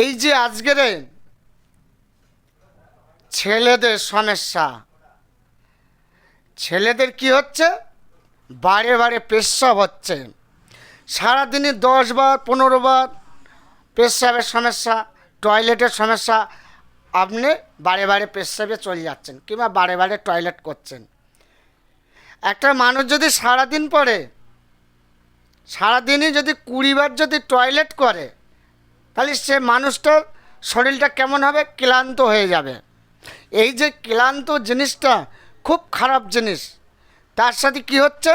এই যে আজকের ছেলেদের সমস্যা, ছেলেদের কি হচ্ছে? বারে বারে পেশাব হচ্ছে। সারাদিনে দশ বার, পনেরো বার পেশাবের সমস্যা, টয়লেটের সমস্যা, আপনি বারে বারে পেশাবে চলে যাচ্ছেন কিংবা বারে বারে টয়লেট করছেন। একটা মানুষ যদি সারাদিন পরে সারাদিনই যদি কুড়িবার যদি টয়লেট করে তাহলে সে মানুষটার শরীরটা কেমন হবে? ক্লান্ত হয়ে যাবে। এই যে ক্লান্ত জিনিসটা খুব খারাপ জিনিস, তার সাথে কি হচ্ছে?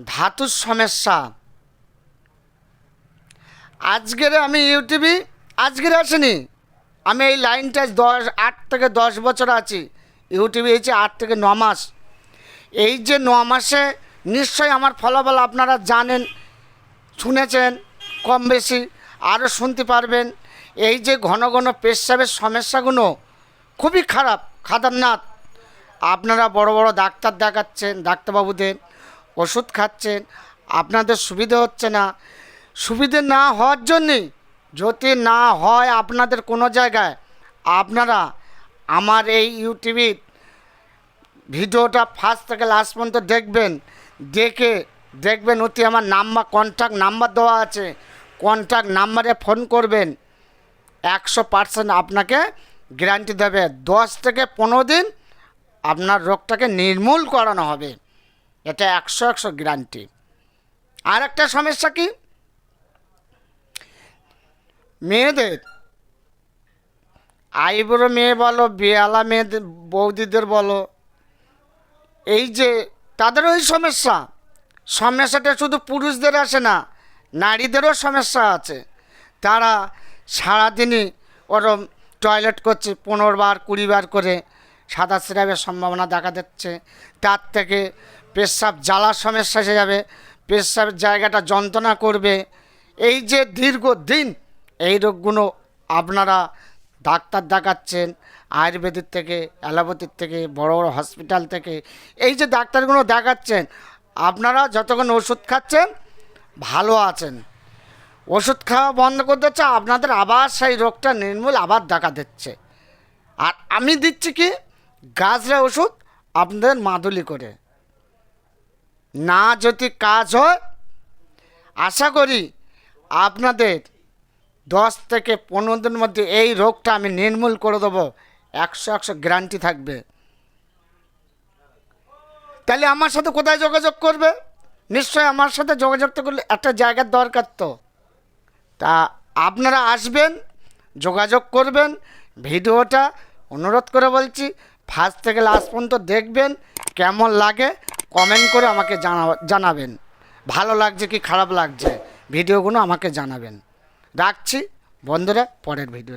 ধাতুর সমস্যা। আজকের আমি ইউটিউবে আজকের আসিনি। আমি এই লাইনটা দশ, আট থেকে দশ বছর আছি। ইউটিউবে হয়েছে আট থেকে ন মাস। এই যে ন মাসে নিশ্চয়ই আমার ফলাফল আপনারা জানেন, শুনেছেন। কম বেশি আরও শুনতে পারবেন। এই যে ঘন ঘন পেশাবের সমস্যাগুলো খুবই খারাপ। খাতারনাথ আপনারা বড় বড় ডাক্তার দেখাচ্ছেন, ডাক্তারবাবুদের ওষুধ খাচ্ছেন, আপনাদের সুবিধে হচ্ছে না। সুবিধে না হওয়ার জন্যে যদি না হয় আপনাদের কোনো জায়গায়, আপনারা আমার এই ইউটিউবে ভিডিওটা ফার্স্ট থেকে লাস্ট পর্যন্ত দেখবেন, দেখে দেখবেন অতি আমার নাম্বার কন্ট্যাক্ট নাম্বার দেওয়া আছে। কন্ট্যাক্ট নাম্বারে ফোন করবেন, একশো পার্সেন্ট আপনাকে গ্যারান্টি দেবে। দশ থেকে পনেরো দিন আপনার রোগটাকে নির্মূল করানো হবে। এটা একশো একশো গ্যারান্টি আর একটা সমস্যা কি? মেয়েদের, আইবুড়ো মেয়ে বলো, বিয়ালা মেয়েদের, বৌদিদের বলো, এই যে তাদের ওই সমস্যা। সমস্যাটা শুধু পুরুষদের আসে না নারীদেরও সমস্যা আছে। তারা সারাদিনই ওরম টয়লেট করছে পনেরো বার কুড়ি বার করে সাদা সিরাপের সম্ভাবনা দেখা দিচ্ছে। তার থেকে পেশাব জ্বালার সমস্যা এসে যাবে, পেশাবের জায়গাটা যন্ত্রণা করবে। এই যে দীর্ঘদিন এই রোগগুলো আপনারা ডাক্তার দেখাচ্ছেন আয়ুর্বেদিক থেকে, অ্যালোপ্যাথির থেকে, বড় বড় হসপিটাল থেকে, এই যে ডাক্তারগুলো দেখাচ্ছেন, আপনারা যতক্ষণ ওষুধ খাচ্ছেন ভালো আছেন। ওষুধ খাওয়া বন্ধ করে দিচ্ছে, আপনাদের আবার সেই রোগটা নির্মূল আবার দেখা দিচ্ছে। আর আমি দিচ্ছি কি? গাছরা ওষুধ আপনাদের মাদুলি করে। না যদি কাজ হয়, আশা করি আপনাদের দশ থেকে পনেরো দিনের মধ্যে এই রোগটা আমি নির্মূল করে দেবো। একশো একশো গ্যারান্টি থাকবে। তাহলে আমার সাথে কোথায় যোগাযোগ করবে? নিশ্চয় আমার সাথে যোগাযোগ তো করলে একটা জায়গার দরকার তো। তা আপনারা আসবেন, যোগাযোগ করবেন, ভিডিওটা অনুরোধ করে বলছি, ফার্স্ট থেকে লাস্ট পর্যন্ত দেখবেন, কেমন লাগে কমেন্ট করে আমাকে জানা, জানাবেন। ভালো লাগছে কি খারাপ লাগছে, ভিডিওগুলো আমাকে জানাবেন। রাখছি, বন্ধুরা, পরের ভিডিও